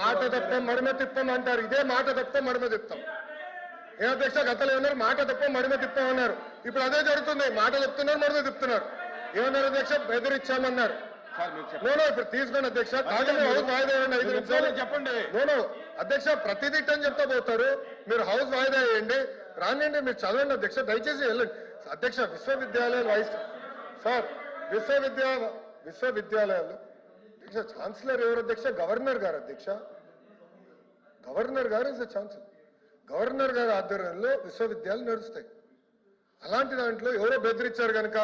మాట తప్ప మడమ తిప్పం అంటారు. ఇదే మాట తప్ప మడమ తిప్పాం. ఏ అధ్యక్ష గతలు ఏమన్నారు? మాట తప్ప మడమ తిప్పాం అన్నారు. ఇప్పుడు అదే జరుగుతుంది. మాట చెప్తున్నారు మడమ తిప్పుతున్నారు. ఏమన్నారు అధ్యక్ష? చెప్పండి. నోనో ఇప్పుడు తీసుకోండి అధ్యక్ష. హౌస్ వాయిదా వేయండి ఐదు నిమిషాలు. చెప్పండి నోనో అధ్యక్ష ప్రతిదీ అని చెప్తా పోతారు. మీరు హౌస్ వాయిదా వేయండి రానండి మీరు చదవండి అధ్యక్ష. దయచేసి వెళ్ళండి. అధ్యక్ష విశ్వవిద్యాలయాలు వైస్ సార్ విశ్వవిద్యా విశ్వవిద్యాలయాలు అధ్యక్ష ఛాన్సలర్ ఎవరు అధ్యక్ష గవర్నర్ గారు అధ్యక్ష గవర్నర్ గారు ఇస్ ఛాన్సలర్ గవర్నర్ గారి ఆధ్వర్యంలో విశ్వవిద్యాలయాలు నడుస్తాయి అలాంటి దాంట్లో ఎవరో బెదిరించారు కనుక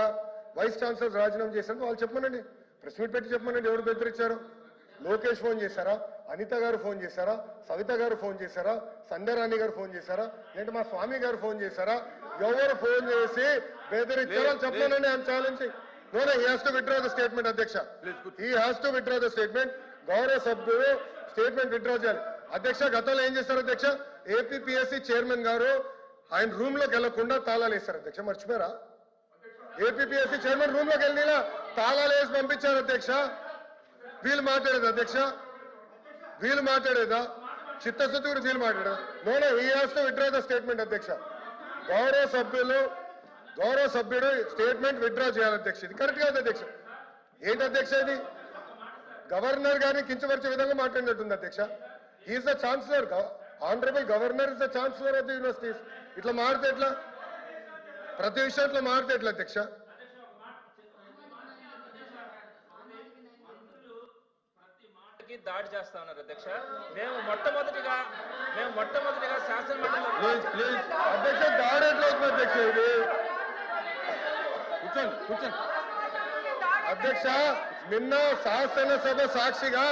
వైస్ ఛాన్సలర్ రాజీనామా చేశారు వాళ్ళు చెప్పమనండి ప్రెస్ మీట్ పెట్టి చెప్పమనండి ఎవరు బెదిరించారు లోకేష్ ఫోన్ చేశారా అనిత గారు ఫోన్ చేశారా సవిత గారు ఫోన్ చేశారా సంధ్యారాణి గారు ఫోన్ చేశారా లేదంటే మా స్వామి గారు ఫోన్ చేశారా ఎవరు ఫోన్ చేసి బెదిరించారో చెప్పమనండి I'm challenging no he has to withdraw the statement అధ్యక్ష he has to withdraw the statement గౌరవ సభ్యులు స్టేట్మెంట్ విత్డ్రా చేయాలి. అధ్యక్ష గతంలో ఏం చేశారు అధ్యక్ష? ఏపీపీఎస్సీ చైర్మన్ గారు ఆయన రూమ్లోకి వెళ్ళకుండా తాళాలు వేశారు అధ్యక్ష. మర్చిపోయారా? ఏపీపీఎస్సీ చైర్మన్ రూమ్లోకి వెళ్ళినా తాళాలు వేసి పంపించారు అధ్యక్ష. వీళ్ళు మాట్లాడేది అధ్యక్ష? వీళ్ళు మాట్లాడేదా? చిత్తశుద్ధి కూడా వీళ్ళు మాట్లాడేదా no no he has to withdraw the statement అధ్యక్ష. గౌరవ సభ్యులు గౌరవ సభ్యుడు స్టేట్మెంట్ విత్డ్రా చేయాలి అధ్యక్ష. ఇది కరెక్ట్ కాదు అధ్యక్ష. ఏంటి అధ్యక్ష ఇది? గవర్నర్ గారిని కించపరిచే విధంగా మాట్లాడినట్టుంది అధ్యక్ష. Is the chancellor honourable governor is the chancellor of the universities ఇట్లా మారితే ఎట్లా? ప్రతి విషయం ఇట్లా మారితే ఎట్లా అధ్యక్ష? దాడి చేస్తా ఉన్నారు అధ్యక్ష. మేము మొట్టమొదటిగా మేము మొట్టమొదటిగా ప్లీజ్ అధ్యక్ష దాడి ఎట్లా అవుతుంది అధ్యక్ష ఇది? కూర్చోండి కూర్చోండి. అధ్యక్ష నిన్న శాసనసభ సాక్షిగా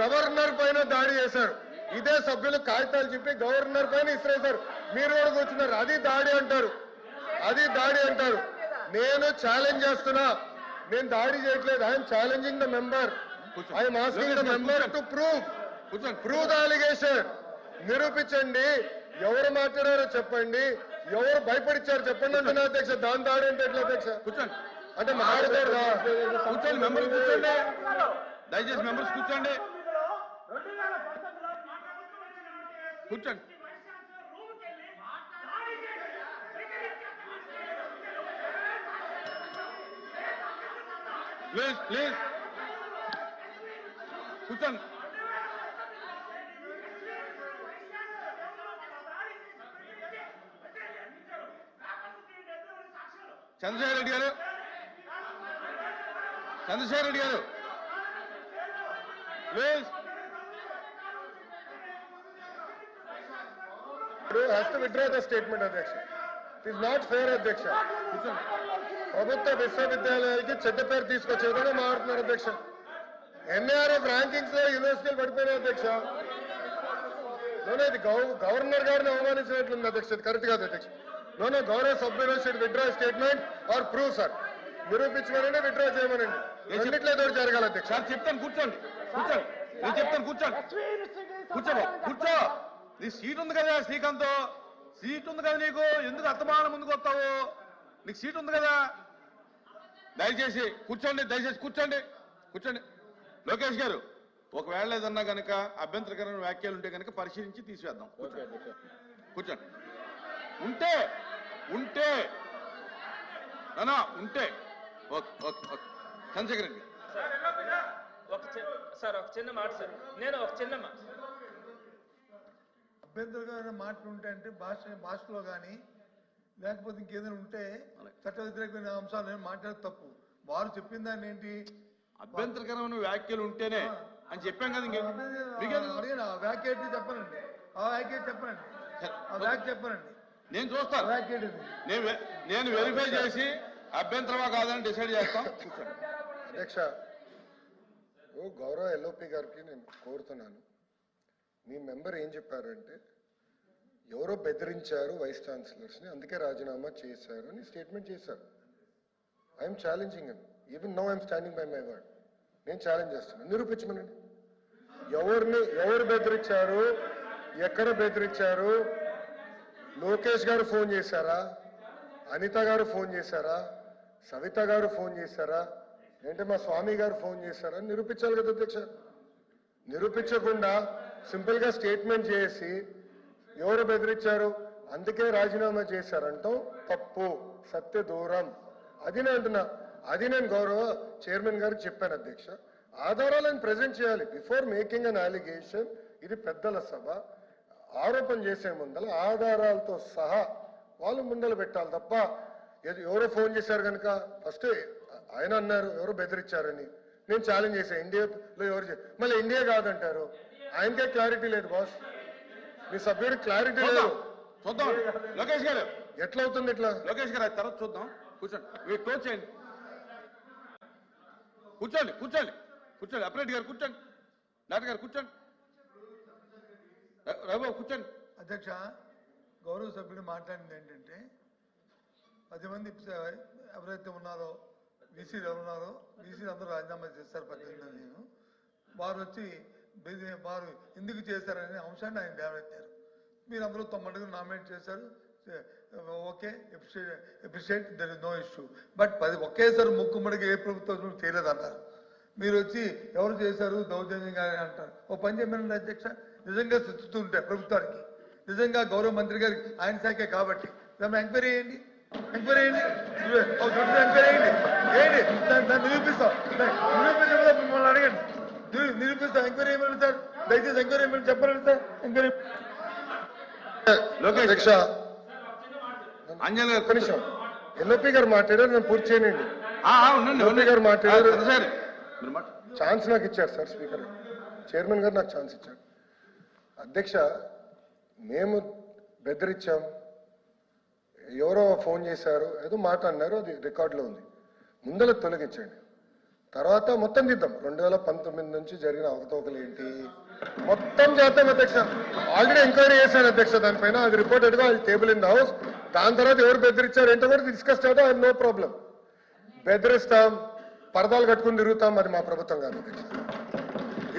గవర్నర్ పైన దాడి చేశారు. ఇదే సభ్యులు కాగితాలు చెప్పి గవర్నర్ పైన ఇసిరేశారు. మీరు కూడా కూర్చున్నారు. అది దాడి అంటారు. అది దాడి అంటారు. నేను ఛాలెంజ్ చేస్తున్నా. నేను దాడి చేయట్లేదు. I'm challenging the member I'm asking the member to prove prove the allegation నిరూపించండి. ఎవరు మాట్లాడారో చెప్పండి. ఎవరు భయపడిచ్చారు చెప్పండి. అంటున్నా అధ్యక్ష? దాని దాడి అంటే ఎట్లా అధ్యక్ష? కూర్చోండి. అంటే మాట్లాడదా కూర్చోండి. మెంబర్స్ కూర్చోండి. దయచేసి మెంబర్స్ కూర్చోండి. కూర్చోండి. Please please. కూర్చోండి. Chandrashekar Reddy garu. Chandrashekar Reddy garu. Has to withdraw the statement అధ్యక్ష. ఇట్ ఇస్ నాట్ ఫేర్ అధ్యక్ష. ప్రభుత్వ విశ్వవిద్యాలయాలకి చెడ్డ పేరు తీసుకొచ్చే విధంగా మారుతున్నారు అధ్యక్ష. ఎన్ఏఆర్ఎఫ్ ర్యాంకింగ్స్లో యూనివర్సిటీలు పడిపోయినాయి అధ్యక్ష. ఇది గవర్నర్ గారిని అవమానించినట్లుంది అధ్యక్ష. కరెక్ట్ కాదు అధ్యక్ష. నోనో గౌరవ సభ్యులు should withdraw statement or prove sir. నిరూపించమనండి withdraw చేయమనండి. రెండిట్లో ఏదో ఒకటి జరగాలి అధ్యక్ష సార్ చెప్తాను కూర్చోండి. కూర్చోండి. నేను చెప్తాను కూర్చోండి. కూర్చో కూర్చో. నీ సీట్ ఉంది కదా శ్రీకాంత్. సీట్ ఉంది కదా నీకు. ఎందుకు అత్తమానం ముందుకు వస్తావు? నీకు సీట్ ఉంది కదా. దయచేసి కూర్చోండి దయచేసి కూర్చోండి. కూర్చోండి. లోకేష్ గారు ఒకవేళ ఏదన్నా కనుక అభ్యంతరకరమైన వ్యాఖ్యలు ఉంటే కనుక పరిశీలించి తీసివేద్దాం కూర్చోండి. కూర్చోండి. ఉంటే ఉంటే. నానా ఉంటే. Okay okay okay. Chandrashekar Reddy ఒక సార్ ఒక చిన్న మాట సార్. నేను ఒక చిన్న అభ్యంతరకరమైన మాటలు ఉంటే అంటే భాష భాషలో కానీ లేకపోతే ఇంకేదైనా ఉంటే చట్ట వ్యతిరేకమైన అంశాలు ఏమి మాట్లాడేది తప్పు. వారు చెప్పిన దాన్ని ఏంటి? అభ్యంతరకరమైన వ్యాఖ్యలు ఉంటేనే అని చెప్పాం కదా ఇంకే. వ్యాఖ్య చెప్పనండి. ఆ వ్యాఖ్య చెప్పనండి. ఆ వ్యాఖ్య చెప్పనండి. నేను చూస్తాను నేను వె- నేను వెరిఫై చేసి అభ్యంతరమా కాదని డిసైడ్ చేస్తాం. అధ్యక్ష ఓ గౌరవ ఎల్ఓపి గారికి నేను కోరుతున్నాను. మీ మెంబర్ ఏం చెప్పారంటే ఎవరో బెదిరించారు వైస్ ఛాన్సలర్స్ని అందుకే రాజీనామా చేశారు అని స్టేట్మెంట్ చేశారు. I'm challenging even no I'm standing by my word నేను ఛాలెంజ్ చేస్తున్నాను నిరూపించమనండి. ఎవరిని ఎవరు బెదిరించారు ఎక్కడ బెదిరించారు లోకేష్ గారు ఫోన్ చేశారా? అనిత గారు ఫోన్ చేశారా? సవిత గారు ఫోన్ చేశారా? ఏంటంటే మా స్వామి గారు ఫోన్ చేశారా? నిరూపించాలి కదా అధ్యక్ష. నిరూపించకుండా సింపుల్గా స్టేట్మెంట్ చేసి ఎవరు బెదిరించారు? అందుకే రాజీనామా చేశారంటాం తప్పు సత్య దూరం. అది నేను అంటున్నా. అది నేను గౌరవ చైర్మన్ గారికి చెప్పాను అధ్యక్ష. ఆధారాలను ప్రజెంట్ చేయాలి. బిఫోర్ మేకింగ్ అన్ అలిగేషన్ ఇది పెద్దల సభ. ఆరోపణ చేసే ముందల ఆధారాలతో సహా వాళ్ళు ముందల పెట్టాలి తప్ప ఎవరో ఫోన్ చేశారు కనుక ఫస్ట్ ఆయన అన్నారు ఎవరో బెదిరించారని. నేను ఛాలెంజ్ చేశాను ఇండియాలో ఎవరు మళ్ళీ ఇండియా కాదంటారు. ఆయనకే క్లారిటీ లేదు బాస్ మీ సభ్యుడికి క్లారిటీ లేదు. చూద్దాం. లోకేష్ గారు. ఎట్లా అవుతుంది ఇట్లా? లోకేష్ గారు తర్వాత చూద్దాం. కూర్చోండి. మీరు క్లోజ్ చేయండి. కూర్చోండి కూర్చోండి. కూర్చోండి. అప్రెట్ గారు కూర్చోండి. డాక్టర్ గారు కూర్చోండి. రాబాబు కూర్చోండి. అధ్యక్ష గౌరవ సభ్యుడు మాట్లాడింది ఏంటంటే పది మంది ఎవరైతే ఉన్నారో బీసీలు ఎవరు ఉన్నారో బీసీలు అందరూ రాజీనామా చేస్తారు పద్దెనిమిది నేను. వారు వచ్చి వారు ఎందుకు చేశారనే అంశాన్ని ఆయన లేవనెత్తారు మీరు అందరూ తొమ్మిది నామినేట్ చేశారు. Okay appreciate there is no issue. But పది ఒకేసారి ముక్కుమ్మడికి ఏ ప్రభుత్వం చేయలేదన్నారు మీరు వచ్చి ఎవరు చేశారు? దౌర్జన్యంగా అంటారు. ఓ పని చేయమనండి అధ్యక్ష. నిజంగా ఉంటే ప్రభుత్వానికి. నిజంగా గౌరవ మంత్రి గారికి ఆయన శాఖే కాబట్టి. దాన్ని ఎంక్వైరీ చేయండి. ఎంక్వైరీ చేయండి. ఓ దొడ్డు ఎంక్వైరీ చేయండి. ఏంటి దాన్ని దాన్ని నిరూపిస్తాం. దాన్ని నిరూపించకపోతే మిమ్మల్ని అడగండి. నిరూ- నిరూపిస్తాం. ఎంక్వైరీ చేయమని సార్. దయచేసి enquiry sir. Lokesh. Anjan garu LOP garu మాట్లాడారు. నేను పూర్తి చేయనండి. ఉండండి గారు మాట్లాడారు. ఛాన్స్ నాకు ఇచ్చారు సార్ స్పీకర్. చైర్మన్ గారు నాకు ఛాన్స్ ఇచ్చారు. అధ్యక్ష మేము బెదిరించాం. ఎవరో ఫోన్ చేశారు ఏదో మాట అన్నారు అది రికార్డులో ఉంది. ముందర తొలగించండి. తర్వాత మొత్తం తీద్దాం రెండు వేల పంతొమ్మిది నుంచి జరిగిన అవకతవకలు ఏంటి? మొత్తం చేద్దాం అధ్యక్ష. ఆల్రెడీ ఎంక్వైరీ చేశాను అధ్యక్ష దానిపైన అది రిపోర్టెడ్గా అది టేబుల్ ఇన్ ద హౌస్ దాని తర్వాత ఎవరు బెదిరించారు ఏంటో కూడా డిస్కస్ చేద్దాం అది నో ప్రాబ్లం బెదిరిస్తాం పరదాలు కట్టుకుని తిరుగుతాం అది మా ప్రభుత్వం కాదు అధ్యక్ష.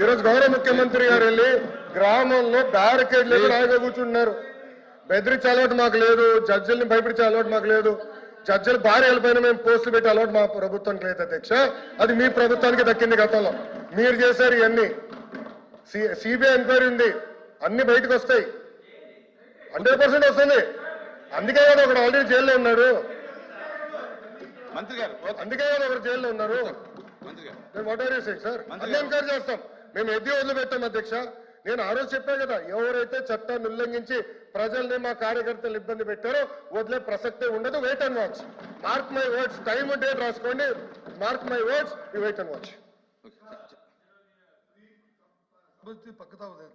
ఈరోజు గౌరవ ముఖ్యమంత్రి గారు వెళ్ళి గ్రామంలో బ్యారికేడ్ లేదు రాయిగా కూర్చుంటున్నారు బెదిరించే అలవాటు మాకు లేదు జడ్జిల్ని భయపించే అలవాటు మాకు లేదు. జడ్జిలు భార్యల పైన మేము పోస్టులు పెట్టే అలవాటు మా ప్రభుత్వానికి లేదు అధ్యక్ష. అది మీ ప్రభుత్వానికి దక్కింది గతంలో. మీరు చేశారు ఇవన్నీ. సిబిఐ ఎంక్వైరీ ఉంది. అన్ని బయటకు వస్తాయి. హండ్రెడ్ పర్సెంట్ వస్తుంది. అందుకే కదా ఒకడు ఆల్రెడీ జైల్లో ఉన్నాడు. మంత్రి గారు అందుకే కదా ఒకరు జైల్లో ఉన్నారు. మేము what are you saying sir? అన్ని ఎంకరేజ్ చేస్తాం. మేము ఎద్ది వదిలిపెట్టాం అధ్యక్ష. నేను ఆ రోజు చెప్పాను కదా ఎవరైతే చట్టాన్ని ఉల్లంఘించి ప్రజల్ని మా కార్యకర్తలు ఇబ్బంది పెట్టారో వదిలే ప్రసక్తే ఉండదు wait and watch mark my words time date రాసుకోండి. Mark my words you wait and watch okay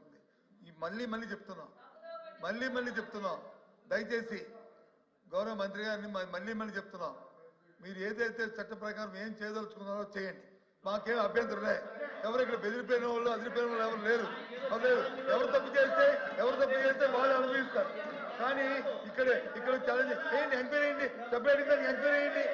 ఈ మళ్ళీ మళ్ళీ చెప్తున్నాం. మళ్ళీ మళ్ళీ చెప్తున్నాం. దయచేసి గౌరవ మంత్రి గారిని మళ్ళీ మళ్ళీ చెప్తున్నాం. మీరు ఏదైతే చట్ట ప్రకారం ఏం చేయదలుచుకున్నారో చేయండి. మాకేం అభ్యంతరం ఎవరు ఇక్కడ బెదిరిపోయిన వాళ్ళు అదిరిపోయిన వాళ్ళు ఎవరు లేరు. ఎవరు ఎవరు తప్పు చేస్తే ఎవరు తప్పు చేస్తే వాళ్ళు అనుభవిస్తారు. కానీ ఇక్కడ ఇక్కడ ఛాలెంజ్ ఏంటి ఎంక్వైరీ చేయండి సపరేట్ ఎంక్వైరీ చేయండి